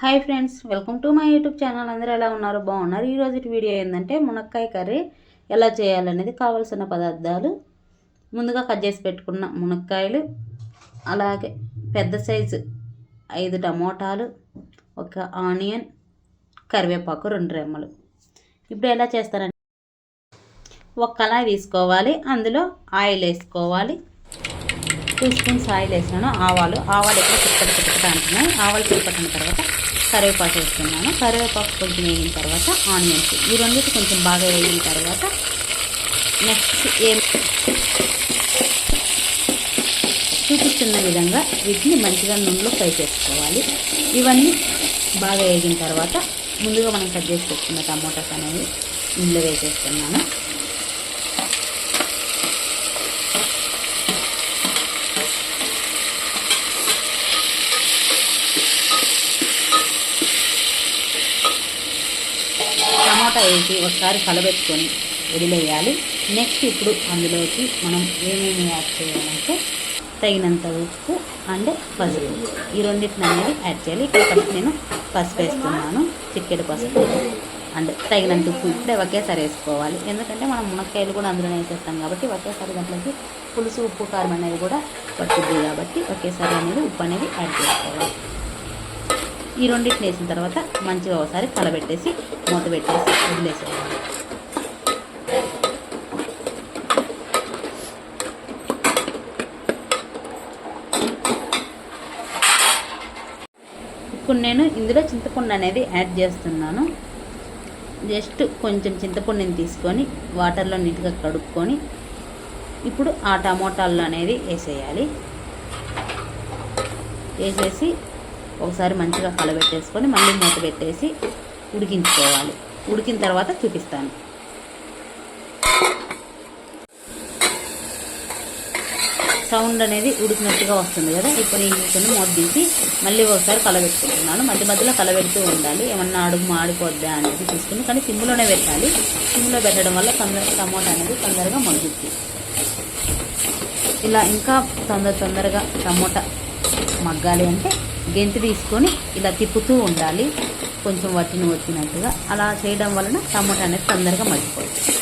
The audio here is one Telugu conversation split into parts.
Hi friends welcome to my YouTube channel. అందరూ ఎలా ఉన్నారు? బాగున్నారు. ఈరోజు వీడియో ఏంటంటే మునక్కాయ కర్రీ ఎలా చేయాలనేది కావాల్సిన పదార్థాలు ముందుగా కట్ చేసి పెట్టుకున్న మునక్కాయలు అలాగే పెద్ద సైజు ఐదు టమోటాలు ఒక ఆనియన్ కరివేపాకు రెండు రెమ్మలు. ఇప్పుడు ఎలా చేస్తారంటే ఒక కళాయి తీసుకోవాలి అందులో ఆయిల్ వేసుకోవాలి. టూ స్పూన్స్ ఆయిల్ వేసినాను ఆవాలు. ఆవాలు ఎక్కడ చిక్కటి చిక్కట అంటున్నాయి. ఆవాలు చిక్కటిన తర్వాత కరివేపాకు వేస్తున్నాను. కరివేపాకు కొంచెం వేగిన తర్వాత ఆనియన్స్. ఈ రెండింటి కొంచెం బాగా వేగిన తర్వాత నెక్స్ట్ ఏం చూపిస్తున్న విధంగా వీటిని మంచిగా నూనెలో ఫ్రై చేసుకోవాలి. ఇవన్నీ బాగా వేగిన తర్వాత ముందుగా మనం కట్ చేసి పెట్టుకున్న టమోటాస్ అనేవి ఇందులో వేసేస్తున్నాను. టమాటా వేసి ఒకసారి కలబెట్టుకొని వదిలేయాలి. నెక్స్ట్ ఇప్పుడు అందులోకి మనం ఏమేమి యాడ్ చేయాలంటే తగినంత ఉప్పు అండ్ పసుపు. ఈ రెండింటిని అనేది యాడ్ చేయాలి. ఇక్కడ ఫస్ట్ నేను పసుపు వేస్తున్నాను. చిక్కెడు పసుపు అండ్ తగినంత ఉప్పు. ఇప్పుడే ఒకేసారి వేసుకోవాలి. ఎందుకంటే మనం మునక్కాయలు కూడా అందులోనే వేసేస్తాం కాబట్టి ఒకేసారి దాంట్లోకి పులుసు ఉప్పు కారం అనేది కూడా పట్టుద్ది కాబట్టి ఒకేసారి అనేది ఉప్పు అనేది యాడ్ చేసుకోవాలి. ఈ రెండింటిని వేసిన తర్వాత మంచిగా ఒకసారి కలబెట్టేసి మూత పెట్టేసి వదిలేసేయాలి. ఇప్పుడు నేను ఇందులో చింతపండు అనేది యాడ్ చేస్తున్నాను. జస్ట్ కొంచెం చింతపండుని తీసుకొని వాటర్లో నీట్గా కడుక్కొని ఇప్పుడు ఆ టమోటాలు అనేది వేసేయాలి. వేసేసి ఒకసారి మంచిగా కలబెట్టేసుకొని మళ్ళీ మూత పెట్టేసి ఉడికించుకోవాలి. ఉడికిన తర్వాత చూపిస్తాను. సౌండ్ అనేది ఉడికినట్టుగా వస్తుంది కదా? ఇప్పుడు నేను కొన్ని మూత తీసి మళ్ళీ ఒకసారి కలబెట్టుకుంటున్నాను. మధ్య మధ్యలో కలబెడుతూ ఉండాలి. ఏమన్నా అడుగు మాడిపోద్దా అనేది చూసుకుని కానీ సిమ్లోనే పెట్టాలి. సిమ్లో పెట్టడం వల్ల తొందర టమోటా అనేది తొందరగా మగ్గుద్ది. ఇలా ఇంకా తొందర తొందరగా టమోటా మగ్గాలి అంటే గెంతు తీసుకొని ఇలా తిప్పుతూ ఉండాలి. కొంచెం వట్టిని వచ్చినట్టుగా అలా చేయడం వలన టమాటా అనేది తొందరగా మగ్గిపోతుంది.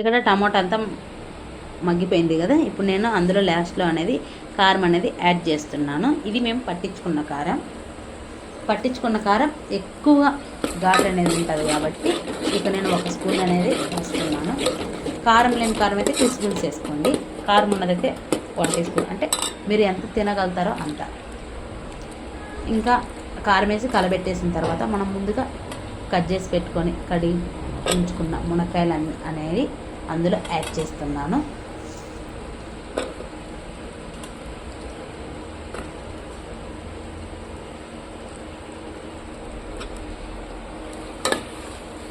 ఇక్కడ టమాటా అంతా మగ్గిపోయింది కదా. ఇప్పుడు నేను అందులో లాస్ట్లో అనేది కారం అనేది యాడ్ చేస్తున్నాను. ఇది మేము పట్టించుకున్న కారం. పట్టించుకున్న కారం ఎక్కువ ఘాట్ అనేది ఉంటుంది కాబట్టి ఇక నేను ఒక స్పూన్ అనేది వేసుకున్నాను కారం లేని కారం అయితే టూ స్పూన్స్ వేసుకోండి. కారం ఉన్నదైతే వన్ టీ స్పూన్ అంటే మీరు ఎంత తినగలుగుతారో అంత. ఇంకా కారం వేసి కలబెట్టేసిన తర్వాత మనం ముందుగా కట్ చేసి పెట్టుకొని కడిగి ఉంచుకున్న మునక్కాయలు అనేవి అందులో యాడ్ చేస్తున్నాను.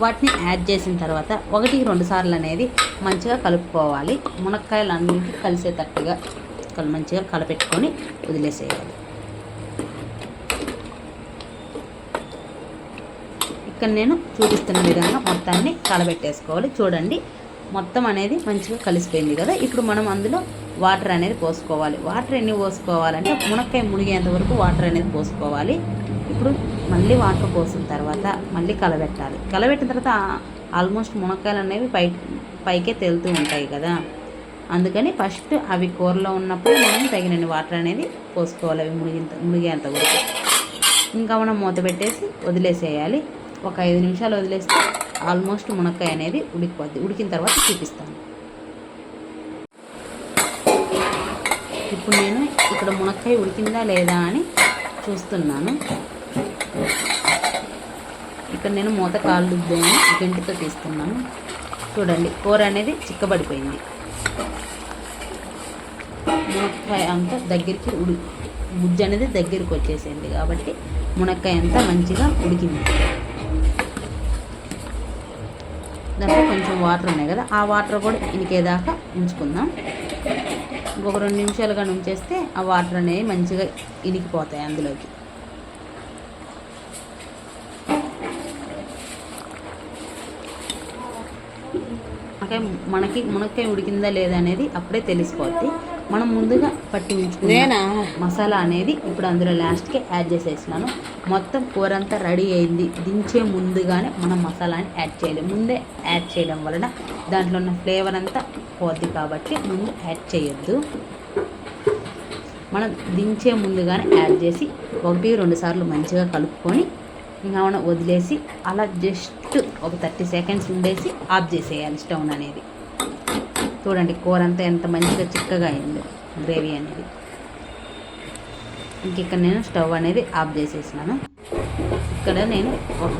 వాటిని యాడ్ చేసిన తర్వాత ఒకటి రెండు సార్లు అనేది మంచిగా కలుపుకోవాలి. మునక్కాయలు అన్నింటికి కలిసేటట్టుగా మంచిగా కలపెట్టుకొని వదిలేసేయాలి. ఇక్కడ నేను చూపిస్తున్న విధంగా మొత్తాన్ని కలబెట్టేసుకోవాలి. చూడండి. మొత్తం అనేది మంచిగా కలిసిపోయింది కదా. ఇప్పుడు మనం అందులో వాటర్ అనేది పోసుకోవాలి. వాటర్ ఎన్ని పోసుకోవాలంటే మునక్కాయ మునిగేంత వరకు వాటర్ అనేది పోసుకోవాలి. ఇప్పుడు మళ్ళీ వాటర్ పోసిన తర్వాత మళ్ళీ కలబెట్టాలి. కలబెట్టిన తర్వాత ఆల్మోస్ట్ మునక్కాయలు అనేవి పై పైకే తేలుతూ ఉంటాయి కదా. అందుకని ఫస్ట్ అవి కూరలో ఉన్నప్పుడు మనం తగినన్ని వాటర్ అనేది పోసుకోవాలి అవి మునిగినంత మునిగేంత వరకు. ఇంకా మనం మూత పెట్టేసి వదిలేసేయాలి. ఒక ఐదు నిమిషాలు వదిలేస్తే ఆల్మోస్ట్ మునక్కాయ అనేది ఉడికిపోద్ది. ఉడికిన తర్వాత చూపిస్తాను. ఇప్పుడు నేను ఇక్కడ మునక్కాయ ఉడికిందా లేదా అని చూస్తున్నాను. ఇక్కడ నేను మూత కాళ్ళు గంటితో తీస్తున్నాను. చూడండి కూర అనేది చిక్కబడిపోయింది. మునక్కాయ అంతా దగ్గరికి ఉడి గుజ్జు అనేది దగ్గరికి వచ్చేసింది కాబట్టి మునక్కాయ అంతా మంచిగా ఉడికింది. దాంట్లో కొంచెం వాటర్ ఉన్నాయి కదా ఆ వాటర్ కూడా ఇనికేదాకా ఉంచుకుందాం. ఇంకొక రెండు నిమిషాలు కానీ ఉంచేస్తే ఆ వాటర్ అనేవి మంచిగా ఇనికిపోతాయి అందులోకి. మనకి మునక్కాయ ఉడికిందా లేదా అనేది అప్పుడే తెలిసిపోద్ది. మనం ముందుగా పట్టి ఉంచుకున్న నేనా? మసాలా అనేది ఇప్పుడు అందులో లాస్ట్కి యాడ్ చేసేసినాను మొత్తం కూర అంతా రెడీ అయింది. దించే ముందుగానే మనం మసాలాని యాడ్ చేయాలి. ముందే యాడ్ చేయడం వలన దాంట్లో ఉన్న ఫ్లేవర్ అంతా పోద్ది కాబట్టి ముందు యాడ్ చేయొద్దు. మనం దించే ముందుగానే యాడ్ చేసి ఒకటి రెండు సార్లు మంచిగా కలుపుకొని ఇంకా మనం వదిలేసి అలా జస్ట్ ఒక థర్టీ సెకండ్స్ ఉండేసి ఆఫ్ చేసేయాలి స్టవ్ అనేది. చూడండి కూర అంతా ఎంత మంచిగా చిక్కగా అయిందో గ్రేవీ అనేది. ఇంక ఇక్కడ నేను స్టవ్ అనేది ఆఫ్ చేసేసినాను. ఇక్కడ నేను ఒక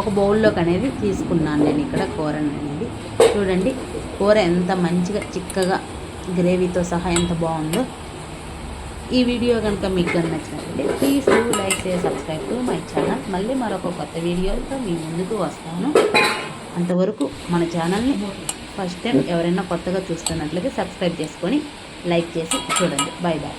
ఒక బౌల్లోకి అనేది తీసుకున్నాను నేను ఇక్కడ కూర అనేది. చూడండి కూర ఎంత మంచిగా చిక్కగా గ్రేవీతో సహా ఎంత బాగుందో. ఈ వీడియో కనుక మీకు కనుక నచ్చినట్లయితే ప్లీజ్ డూ లైక్ చేసి సబ్స్క్రైబ్ టు మై ఛానల్ మళ్ళీ మరొక కొత్త వీడియోతో మీ ముందుకు వస్తాను. అంతవరకు మన ఛానల్ని ఫస్ట్ టైం ఎవరైనా కొత్తగా చూస్తున్నట్లయితే సబ్స్క్రైబ్ చేసుకొని లైక్ చేసి చూడండి. Bye bye